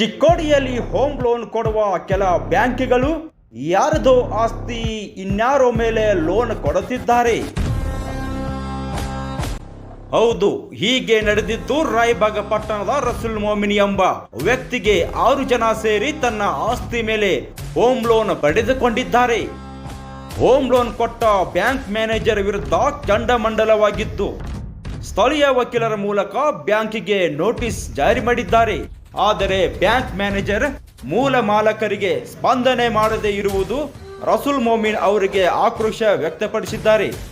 ಚಿಕ್ಕೋಡಿಯಲ್ಲಿ home loan ಕೊಡುವ ಕೆಲ ಬ್ಯಾಂಕ್ಗಳು ಯಾರದೋ ಆಸ್ತಿ ಇನ್ಯಾರೋ ಮೇಲೆ ಲೋನ್ ಕೊಡುತ್ತಿದ್ದಾರೆ. ಹೌದು, ಹೀಗೆ ನಡೆದಿದ್ದು ರಾಯಬಾಗ ಪಟ್ಟಣದ ರಸುಲ್ ಮೊಮಿನಿ ಎಂಬ ವ್ಯಕ್ತಿಗೆ ಆರು ಜನ ಸೇರಿ ತನ್ನ ಆಸ್ತಿ ಮೇಲೆ ಹೋಮ್ ಲೋನ್ ಪಡೆದುಕೊಂಡಿದ್ದಾರೆ. ಹೋಮ್ ಲೋನ್ ಕೊಟ್ಟ ಬ್ಯಾಂಕ್ ಮ್ಯಾನೇಜರ್ ವಿರುದ್ಧ ಚಂಡಮಂಡಲವಾಗಿತ್ತು ಸ್ಥಳೀಯ ವಕೀಲರ ಮೂಲಕ ಬ್ಯಾಂಕಿಗೆ ನೋಟಿಸ್ ಜಾರಿ ಮಾಡಿದ್ದಾರೆ. ಆದರೆ ಬ್ಯಾಂಕ್ ಮ್ಯಾನೇಜರ್ ಮೂಲ ಮಾಲಕರಿಗೆ ಸ್ಪಂದನೆ ಮಾಡದೇ ಇರುವುದು ರಸುಲ್ ಮೊಮಿನ್ ಅವರಿಗೆ ಆಕ್ರೋಶ ವ್ಯಕ್ತಪಡಿಸಿದ್ದಾರೆ.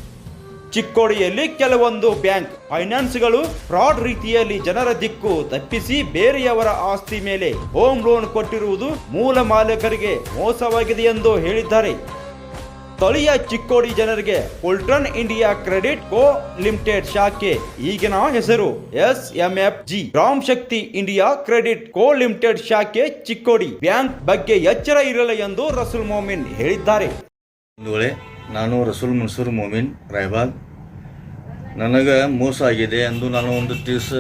ಚಿಕ್ಕೋಡಿಯಲ್ಲಿ ಕೆಲವೊಂದು ಬ್ಯಾಂಕ್ ಫೈನಾನ್ಸ್ಗಳು ಫ್ರಾಡ್ ರೀತಿಯಲ್ಲಿ ಜನರ ದಿಕ್ಕು ತಪ್ಪಿಸಿ ಬೇರೆಯವರ ಆಸ್ತಿ ಮೇಲೆ ಹೋಮ್ ಲೋನ್ ಕೊಟ್ಟಿರುವುದು ಮೂಲ ಮಾಲೀಕರಿಗೆ ಮೋಸವಾಗಿದೆ ಎಂದು ಹೇಳಿದ್ದಾರೆ. ಸ್ಥಳೀಯ ಚಿಕ್ಕೋಡಿ ಜನರಿಗೆ Fullerton India credit co limited ಶಾಖೆ. ಈಗಿನ ಹೆಸರು S M F G Ram Shakti India credit co limited ಶಾಖೆ ಚಿಕ್ಕೋಡಿ. ಬ್ಯಾಂಕ್ ಬಗ್ಗೆ ಎಚ್ಚರ ಇರಲ್ಲ ಎಂದು ರಸೂಲ್ ಮೊಮಿನ್ ಹೇಳಿದ್ದಾರೆ. ಬಂಧುಗಳೇ, ನಾನು ರಸೂಲ್ ಮನ್ಸೂರ್ ಮೊಮಿನ್ ರಾಯ್ಬಾಗ್ ನನಗೆ ಮೋಸ ಆಗಿದೆ ಎಂದು ನಾನು ಒಂದು ತಿಳಿಸ,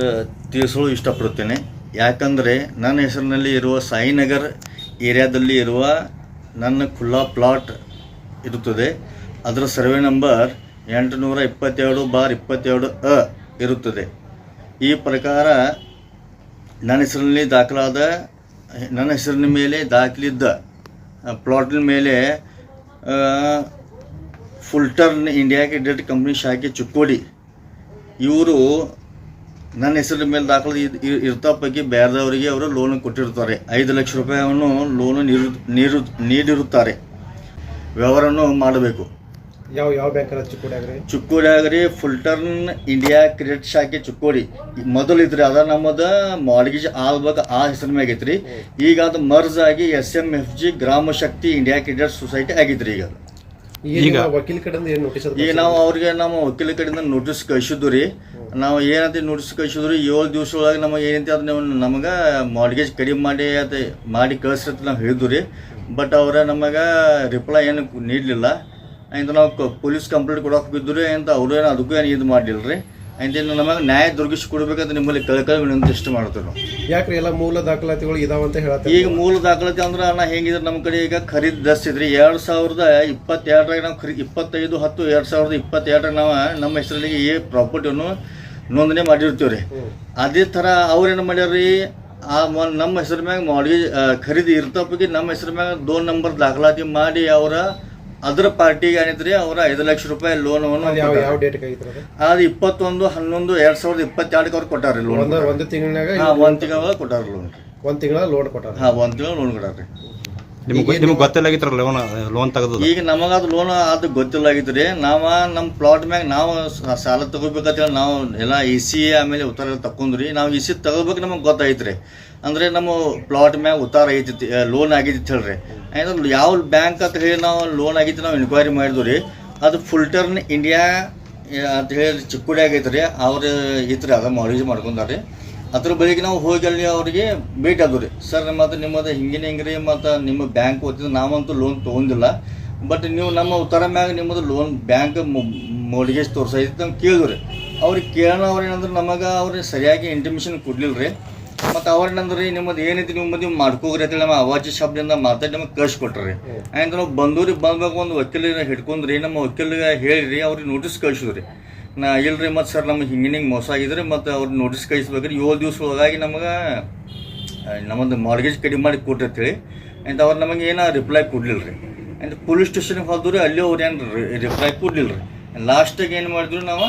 ತಿಳಿಸಲು ಇಷ್ಟಪಡುತ್ತೇನೆ. ಯಾಕಂದರೆ, ನನ್ನ ಹೆಸರಿನಲ್ಲಿ ಇರುವ ಸಾಯಿನಗರ್ ಏರಿಯಾದಲ್ಲಿ ಇರುವ ನನ್ನ ಖುಲ್ಲಾ ಪ್ಲಾಟ್ ಇರುತ್ತದೆ. ಅದರ ಸರ್ವೆ ನಂಬರ್ ಎಂಟುನೂರ ಇಪ್ಪತ್ತೆರಡು ಬಾರ್ ಇಪ್ಪತ್ತೆರಡು ಅ ಇರುತ್ತದೆ. ಈ ಪ್ರಕಾರ ನನ್ನ ಹೆಸರಿನಲ್ಲಿ ದಾಖಲಾದ, ನನ್ನ ಹೆಸರಿನ ಮೇಲೆ ದಾಖಲಿದ್ದ ಪ್ಲಾಟಿನ ಮೇಲೆ ಫುಲ್ಟರ್ನ್ ಇಂಡಿಯಾ ಕ್ರೆಡಿಟ್ ಕಂಪ್ನಿ ಶಾಖೆ ಚುಕ್ಕೋಡಿ. ಇವರು ನನ್ನ ಹೆಸರಿನ ಮೇಲೆ ದಾಖಲೆ ಇರ್ತಾ ಪೈಕಿ ಬೇರೆದವರಿಗೆ ಅವರು ಲೋನ್ ಕೊಟ್ಟಿರ್ತಾರೆ. ಐದು ಲಕ್ಷ ರೂಪಾಯಿಯನ್ನು ಲೋನು ನೀಡಿರುತ್ತಾರೆ. ವ್ಯವಹಾರವನ್ನು ಮಾಡಬೇಕು. ಯಾವ ಯಾವ ಬ್ಯಾಂಕ್ ಅಲ್ಲ ಚಿಕ್ಕೋಡ್ಯಾಗ್ರಿ ಚಿಕ್ಕೋಡಿ ಆಗರಿ ಫುಲ್ಟರ್ನ್ ಇಂಡಿಯಾ ಕ್ರೆಡಿಟ್ ಶಾಖೆ ಚಿಕ್ಕೋಡಿ. ಮೊದಲು ಇದ್ರಿ ಅದ ನಮ್ಮದ ಮಾರ್ಗೇಜ್ ಆಲ್ಬಾಗ ಆ ಹೆಸರು ಮ್ಯಾಗ ಐತ್ರಿ. ಈಗ ಅದು ಮರ್ಜ್ ಆಗಿ S M F G Grama Shakti India credit society ಆಗಿದ್ರಿ ಈಗ. ಈಗ ವಕೀಲ ಕಡೆಯಿಂದ ಏನು ನೋಟಿಸ್ ಈಗ ನಾವು ಅವ್ರಿಗೆ ನಮ್ಮ ವಕೀಲ ಕಡೆಯಿಂದ ನೋಟಿಸ್ ಕಳಿಸಿದ್ದು ರೀ. ನಾವು ಏನಂತ ನೋಟಿಸ್ ಕಳಿಸಿದ್ರು ಏಳು ದಿವಸ ಒಳಗೆ ನಮಗೆ ಏನಂತ ಅದು ನೀವು ನಮಗೆ ಕಡಿಮೆ ಮಾಡಿ ಅದು ಮಾಡಿ ಕಳಿಸ್ರಿ ನಾವು ಹೇಳಿದ್ವಿ ರೀ. ಬಟ್ ಅವರ ನಮಗೆ ರಿಪ್ಲೈ ಏನು ನೀಡಲಿಲ್ಲ. ಆಯ್ತು ನಾವು ಪೊಲೀಸ್ ಕಂಪ್ಲೇಂಟ್ ಕೊಡೋಕೆ ಬಿದ್ದರು ಅಂತ ಅವರು ಏನು ಅದಕ್ಕೂ ಏನು ಇದು ಮಾಡಲಿಲ್ಲ ರೀ ಆಯ್ತು ನಮಗೆ ನ್ಯಾಯ ದೊರಕಿಸಿ ಕೊಡ್ಬೇಕಂತ ನಿಮ್ಮಲ್ಲಿ ಕಳ್ಕೊಳ್ಳಿ ವಿನಂತಿ ಇಷ್ಟ ಮಾಡ್ತೀವಿ ನಾವು. ಯಾಕ್ರಿ ಎಲ್ಲ ಮೂಲ ದಾಖಲಾತಿಗಳು ಇದಾವಂತ ಹೇಳ್ತಾರೆ ಈಗ ಮೂಲ ದಾಖಲಾತಿ ಅಂದ್ರೆ ಅಣ್ಣ ಹೆಂಗಿದ್ರೆ ನಮ್ಮ ಕಡೆ ಈಗ ಖರೀದಿ ದಸ್ ಇದ್ರಿ. ಎರಡು ಸಾವಿರದ ಇಪ್ಪತ್ತೆರಡರಾಗ ನಾವು ಖರೀ ಇಪ್ಪತ್ತೈದು ಹತ್ತು ಎರಡು ಸಾವಿರದ ಇಪ್ಪತ್ತೆರಡರಾಗ ನಾವು ನಮ್ಮ ಹೆಸರಲ್ಲಿ ಈ ಪ್ರಾಪರ್ಟಿಯನ್ನು ನೋಂದಣಿ ಮಾಡಿರ್ತೀವಿ ರೀ ಅದೇ ಥರ ಅವ್ರೇನು ಮಾಡ್ಯಾರ್ರಿ? ಆ ಮ- ನಮ್ಮ ಹೆಸರು ಮ್ಯಾಗ ಮಾಡ್ಗೇಜ್ ಖರೀದಿ ಇರ್ತಪ್ಪಿಗೆ ನಮ್ಮ ಹೆಸರು ಮ್ಯಾಗ ದೋನ್ ನಂಬರ್ ದಾಖಲಾತಿ ಮಾಡಿ ಅವರ ಅದರ ಪಾರ್ಟಿಗೆ ಏನಿದ್ರಿ ಅವರ ಐದು ಲಕ್ಷ ರೂಪಾಯಿ ಲೋನ್ ಅದು ಇಪ್ಪತ್ತೊಂದು ಹನ್ನೊಂದು ಎರಡ್ ಸಾವಿರದ ಇಪ್ಪತ್ತೆರಡಕ್ಕೆ ಅವ್ರು ಕೊಟ್ಟಾರ್ರಿ ಲೋನ್ ಒಂದ ತಿಂಗಳ ಕೊಟ್ಟಾರ ಲೋನ್ ಒಂದ್ ತಿಂಗಳ ಲೋನ್ ಕೊಟ್ಟಾರ? ಹಾಂ ಒಂದು ತಿಂಗಳ ಲೋನ್ ಕೊಟ್ಟಾರ್ರಿ. ನಿಮ್ಗೆ ನಿಮ್ಗೆ ಗೊತ್ತಿಲ್ಲಾಗಿತ್ರ ಲೋನ್ ಲೋನ್ ತೆಗೆದು ಈಗ ನಮಗದು ಲೋನ್ ಅದು ಗೊತ್ತಿಲ್ಲಾಗಿತ್ತು ರೀ. ನಾವು ನಮ್ಮ ಪ್ಲಾಟ್ ಮ್ಯಾಗ ನಾವು ಸಾಲ ತಗೋಬೇಕಂತ ಹೇಳಿ ನಾವು ಎಲ್ಲ ಇ ಸಿ ಆಮೇಲೆ ಉತ್ತಾರ ತಕೊಂಡ್ರಿ ನಾವು ಇ ಸಿ ತಗೋಬೇಕು ನಮಗೆ ಗೊತ್ತಾಯ್ತ್ರಿ ರೀ. ಅಂದರೆ ನಮ್ಮ ಪ್ಲಾಟ್ ಮ್ಯಾಗ ಉತ್ತಾರ ಐತಿ ಲೋನ್ ಆಗಿತ್ತು ಹೇಳ್ರಿ. ಅಂದ್ರೆ ಯಾವ ಬ್ಯಾಂಕ್ ಅಂತ ಹೇಳಿ ನಾವು ಲೋನ್ ಆಗಿತ್ತು ನಾವು ಇನ್ಕ್ವೈರಿ ಮಾಡಿದ್ವಿ ರೀ. ಅದು ಫುಲ್ಟರ್ನ್ ಇಂಡಿಯಾ ಅಂತ ಹೇಳಿ ಚಿಕ್ಕುಡಿ ಆಗೈತೆ ರೀ ಅವ್ರು ಇತ್ತು ರೀ ಅದ ಮಾಡ್ಕೊಂಡಾರ ಮಾಡ್ಕೊಂಡಾರೆ ಅದ್ರ ಬಳಿಗೆ ನಾವು ಹೋಗಿ ಅಲ್ಲಿ ಅವರಿಗೆ ಭೇಟಿ ಆದ್ವು ರೀ. ಸರ್ ಮತ್ತು ನಿಮ್ಮದು ಹಿಂಗಿನ ಹಿಂಗೆ ರೀ ಮತ್ತು ನಿಮ್ಮ ಬ್ಯಾಂಕ್ ಓದಿದ್ರೆ ನಾವಂತೂ ಲೋನ್ ತೊಗೊಂಡಿಲ್ಲ. ಬಟ್ ನೀವು ನಮ್ಮ ಉತ್ತರ ಮ್ಯಾಗ ನಿಮ್ಮದು ಲೋನ್ ಬ್ಯಾಂಕ್ ಮೋಡಿಗೇಜ್ ತೋರಿಸೈತಿ ಅಂತ ಕೇಳಿದ್ರು ರೀ. ಅವ್ರಿಗೆ ಕೇಳೋಣ ಅವ್ರೇನಂದ್ರೆ ನಮಗೆ ಅವ್ರಿಗೆ ಸರಿಯಾಗಿ ಇಂಟಿಮೇಷನ್ ಕೊಡ್ಲಿಲ್ಲ ರೀ. ಮತ್ತು ಅವ್ರೇನಂದ್ರೆ ರೀ ನಿಮ್ಮದು ಏನೈತಿ ನಿಮ್ಮದು ನೀವು ಮಾಡ್ಕೋಗ್ರಿ ಅಂತೇಳಿ ನಮ್ಮ ಅವಾಜಿ ಶಬ್ದದಿಂದ ಮಾತಾಡಿ ನಮಗೆ ಕಳ್ಸಿಕೊಟ್ರಿ ಆಯ್ತು ನಾವು ಬಂದೂರಿ ಬಂದ್ಬೇಕು ಒಂದು ವಕೀಲಿಗೆ ಹಿಡ್ಕೊಂಡ್ರಿ ನಮ್ಮ ವಕೀಲಿಗೆ ಹೇಳಿರಿ ಅವ್ರಿಗೆ ನೋಟಿಸ್ ಕಳ್ಸಿದ್ರಿ ನಾ ಇಲ್ರಿ ಮತ್ತು ಸರ್ ನಮ್ಗೆ ಹಿಂಗೆ ಹಿಂಗೆ ಮೋಸ ಆಗಿದ್ರಿ ಮತ್ತು ಅವ್ರು ನೋಟಿಸ್ ಕಳಿಸ್ಬೇಕ್ರಿ. ಏಳು ದಿವ್ಸ ಒಳಗಾಗಿ ನಮಗೆ ನಮ್ಮದು ಮಾರ್ಗೇಜ್ ಕಡಿಮೆ ಮಾಡಿ ಕೊಟ್ಟಿರ್ತೀವಿ ಅಂತ ಅವ್ರು ನಮಗೆ ಏನೋ ರಿಪ್ಲೈ ಕೊಡಲಿಲ್ಲ ರೀ ಅಂತ ಪೊಲೀಸ್ ಸ್ಟೇಷನ್ಗೆ ಹೋದ್ರೆ ಅಲ್ಲಿ ಅವ್ರು ಏನು ರಿಪ್ಲೈ ಕೊಡಲಿಲ್ಲ ರೀ ಲಾಸ್ಟಿಗೆ ಏನು ಮಾಡಿದ್ರು ನಾವು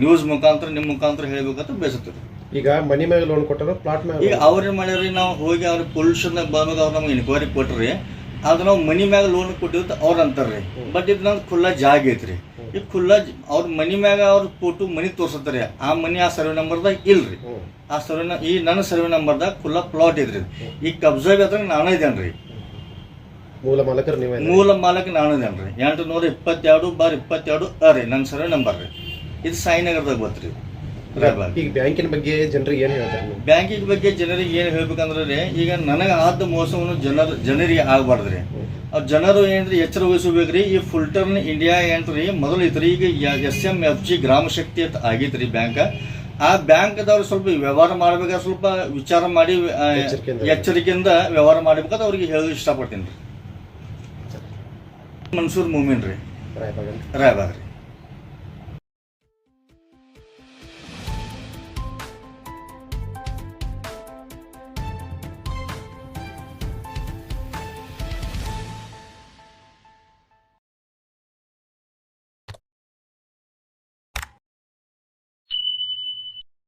ನ್ಯೂಸ್ ಮುಖಾಂತರ ನಿಮ್ಮ ಮುಖಾಂತರ ಹೇಳ್ಬೇಕಂತ ಬೇಸತ್ತೀವಿ ಈಗ ಮನಿ ಮೇಲೆ ಲೋನ್ ಕೊಟ್ಟರು ಪ್ಲಾಟ್ ಮೇಲೆ ಈಗ ಅವ್ರೇನು ಮಾಡ್ಯಾರ್ರಿ ನಾವು ಹೋಗಿ ಅವ್ರ ಪೊಲ್ಯೂಷನ್ದಾಗ ಬಂದಾಗ ಅವ್ರು ನಮ್ಗೆ ಎನ್ಕ್ವೈರಿ ಕೊಟ್ರಿ. ಅದು ನಾವು ಮನಿ ಮ್ಯಾಗ ಲೋನ್ ಕೊಟ್ಟಿದ್ದು ಅವ್ರು ಅಂತಾರ್ರಿ. ಬಟ್ ಇದು ನಂಗೆ ಖುಲ್ಲಾ ಜಾಗ ಐತ್ರಿ. ಈ ಖುಲ್ಲಾ ಅವ್ರ ಮನಿ ಮ್ಯಾಗ ಅವ್ರ ಫೋಟೋ ಮನಿ ತೋರ್ಸತ್ತಾರೆ. ಆ ಮನಿ ಆ ಸರ್ವೆ ನಂಬರ್ದಾಗ ಇಲ್ರಿ. ಆ ಸರ್ವೆ ಈ ನನ್ನ ಸರ್ವೆ ನಂಬರ್ದಾಗ ಖುಲ್ಲಾ ಪ್ಲಾಟ್ ಐತ್ರಿ. ಈ ಕಬ್ಜಾ ಅದ್ರ ನಾನೇ ಇದೇನ್ರಿ ಮೂಲ ಮಾಲಕರು ನೀವೇ ಮೂಲ ಮಾಲಕ ನಾನು ಇದೇನ್ರಿ ಎಂಟು ನೂರ ಇಪ್ಪತ್ತೆರಡು ಬಾರ್ ಇಪ್ಪತ್ತೆರಡು ಅರಿ ನನ್ನ ಸರ್ವೆ ನಂಬರ್ ರೀ. ಇದು ಸಾಯಿನಗರದಾಗ ಬತ್ರಿ ಈಗ ಬ್ಯಾಂಕಿನ ಬಗ್ಗೆ ಜನರಿಗೆ ಏನು ಹೇಳ್ತಾರೆ ಬ್ಯಾಂಕಿನ ಬ್ಯಾಂಕಿಂಗ್ ಬಗ್ಗೆ ಜನರಿಗೆ ಏನು ಹೇಳ್ಬೇಕಂದ್ರೆ ರೀ, ಈಗ ನನಗೆ ಆದ ಮೋಸವನ್ನು ಜನರು ಜನರಿಗೆ ಆಗಬಾರ್ದು ರೀ. ಅವ್ರು ಜನರು ಏನ್ರಿ ಎಚ್ಚರ ವಹಿಸಬೇಕ್ರಿ ಈ ಫುಲ್ ಟರ್ನ್ ಇಂಡಿಯಾ ಏನ್ರಿ ಮೊದಲು ಐತ್ರಿ ಈಗ S M F G Grama ಶಕ್ತಿ ಅಂತ ಆಗೈತ್ರಿ ಬ್ಯಾಂಕ್. ಆ ಬ್ಯಾಂಕ್ದವ್ರು ಸ್ವಲ್ಪ ವ್ಯವಹಾರ ಮಾಡ್ಬೇಕಾದ್ರೆ ಸ್ವಲ್ಪ ವಿಚಾರ ಮಾಡಿ ಎಚ್ಚರಿಕೆಯಿಂದ. ವ್ಯವಹಾರ ಮಾಡ್ಬೇಕಾದ್ರೆ ಅವ್ರಿಗೆ ಹೇಳೋದು ಇಷ್ಟಪಡ್ತೀನಿ ರೀ. ಮನ್ಸೂರ್ ಮೂಮಿನ್ ರೀ. ರಾಯಬಾಗ್ ರೀ.